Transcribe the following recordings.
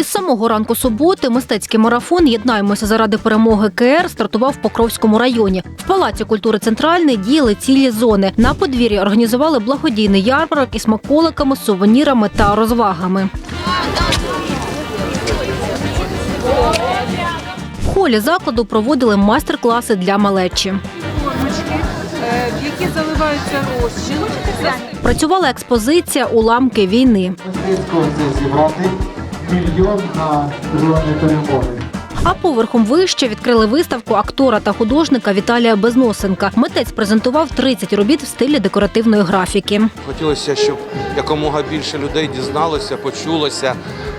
Із самого ранку суботи мистецький марафон Єднаємося заради перемоги КР стартував в Покровському районі. В палаці культури центральний діяли цілі зони. На подвір'ї організували благодійний ярмарок із смаколиками, сувенірами та розвагами. В холі закладу проводили майстер-класи для малечі. які заливаються розчин. Працювала експозиція Уламки війни. Це зібрати мільйон на дрони перемоги. А поверхом вище відкрили виставку актора та художника Віталія Безносенка. Митець презентував 30 робіт в стилі декоративної графіки. Хотілося, щоб якомога більше людей дізналося, почулося,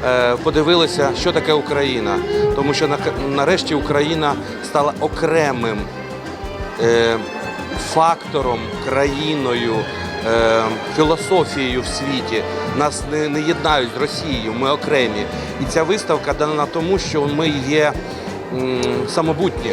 е, подивилися, що таке Україна. Тому що на- нарешті Україна стала окремим е, фактором, країною, е, філософією в світі. Нас не, не єднають з Росією, ми окремі. І ця виставка дана тому, що ми є м, самобутні.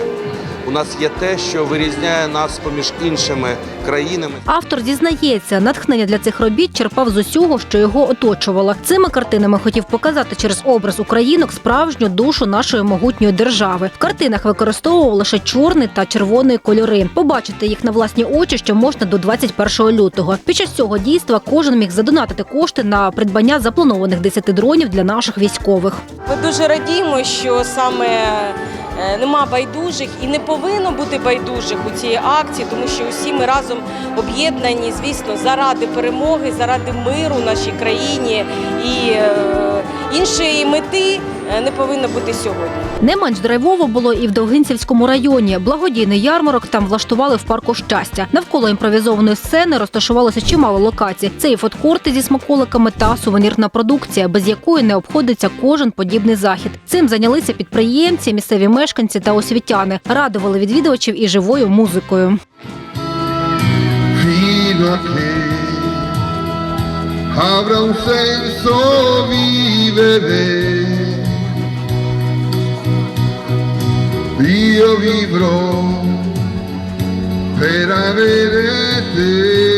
У нас є те, що вирізняє нас поміж іншими країнами. Автор зізнається, натхнення для цих робіт черпав з усього, що його оточувало. Цими картинами хотів показати через образ українок справжню душу нашої могутньої держави. В картинах використовував лише чорний та червоний кольори. Побачити їх на власні очі, що можна до 21 лютого. Під час цього дійства кожен міг задонатити кошти на придбання запланованих 10 дронів для наших військових. Ми дуже радіємо, що саме нема байдужих і не повинно бути байдужих у цій акції, тому що усі ми разом об'єднані, звісно, заради перемоги, заради миру в нашій країні. І е, іншої мети е, не повинно бути сьогодні. Не менш драйвово було і в Довгинцівському районі. Благодійний ярмарок там влаштували в парку щастя. Навколо імпровізованої сцени розташувалося чимало локацій. Це і фудкорти зі смаколиками та сувенірна продукція, без якої не обходиться кожен подібний захід. Цим зайнялися підприємці, місцеві мешканці та освітяни. Радували відвідувачів і живою музикою. che avrà un senso vivere. Io vivrò per avere te.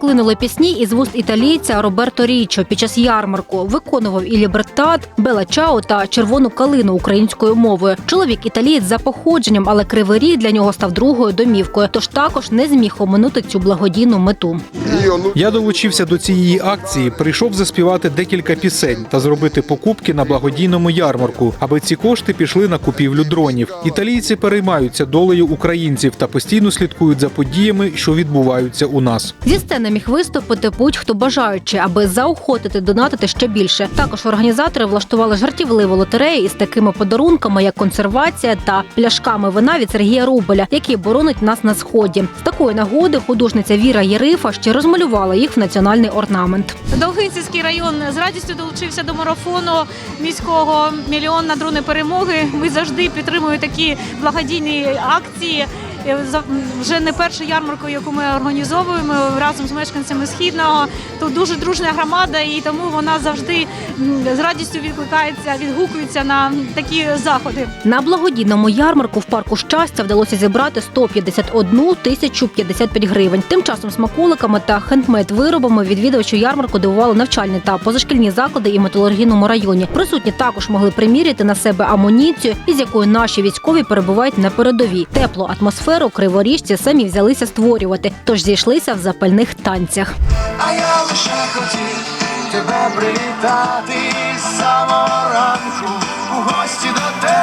Так пісні із вуст італійця Роберто Річо під час ярмарку. Виконував і лібертат, Бела Чао та червону калину українською мовою. Чоловік італієць за походженням, але кривий ріг для нього став другою домівкою. Тож також не зміг оминути цю благодійну мету. Я долучився до цієї акції, прийшов заспівати декілька пісень та зробити покупки на благодійному ярмарку, аби ці кошти пішли на купівлю дронів. Італійці переймаються долею українців та постійно слідкують за подіями, що відбуваються у нас. Зі сцени міг виступити будь-хто бажаючи, аби заохотити донатити ще більше. Також організатори влаштували жартівливу лотерею із такими подарунками, як консервація та пляшками вина від Сергія Рубеля, який боронить нас на сході. З такої нагоди художниця Віра Єрифа ще розмалювала їх в національний орнамент. Довгинцівський район з радістю долучився до марафону міського мільйон на дрони перемоги. Ми завжди підтримуємо такі благодійні акції. Вже не першу ярмарку, яку ми організовуємо разом з мешканцями східного. Тут дуже дружна громада, і тому вона завжди з радістю відкликається, відгукується на такі заходи. На благодійному ярмарку в парку щастя вдалося зібрати 151 тисячу 55 гривень. Тим часом смаколиками та хендмейд виробами відвідувачі ярмарку дивували навчальні та позашкільні заклади і металургійному районі. Присутні також могли приміряти на себе амуніцію, із якою наші військові перебувають на передовій. Теплу атмосферу криворіжці самі взялися створювати, тож зійшлися в запальних танцях. А я лише хотів тебе привітати з самого ранку у гості до тебе,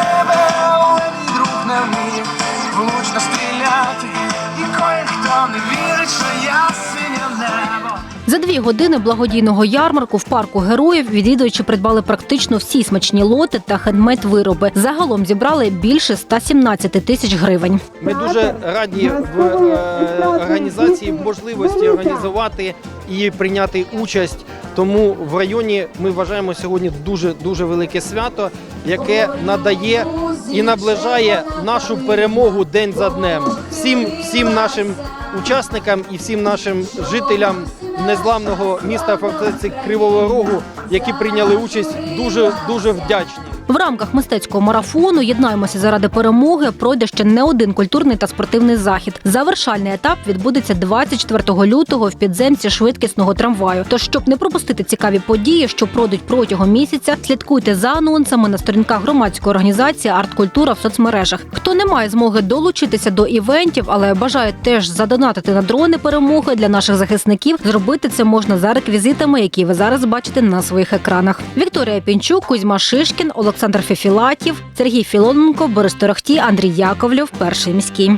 дві години благодійного ярмарку в парку героїв відвідувачі придбали практично всі смачні лоти та хендмейд вироби. Загалом зібрали більше 117 тисяч гривень. Ми дуже раді в е, організації можливості організувати і прийняти участь. Тому в районі ми вважаємо сьогодні дуже дуже велике свято, яке надає і наближає нашу перемогу день за днем. Всім всім нашим учасникам і всім нашим жителям незламного міста фортеці Кривого Рогу, які прийняли участь, дуже дуже вдячні. В рамках мистецького марафону Єднаємося заради перемоги пройде ще не один культурний та спортивний захід. Завершальний етап відбудеться 24 лютого в підземці швидкісного трамваю. Тож, щоб не пропустити цікаві події, що пройдуть протягом місяця, слідкуйте за анонсами на сторінках громадської організації Арткультура в соцмережах. Хто не має змоги долучитися до івентів, але бажає теж задонатити на дрони перемоги для наших захисників, зробити це можна за реквізитами, які ви зараз бачите на своїх екранах. Вікторія Пінчук, Кузьма Шишкін, Олександр Фефілатів, Сергій Філоненко, Борис Торохті, Андрій Яковлєв, перший міський.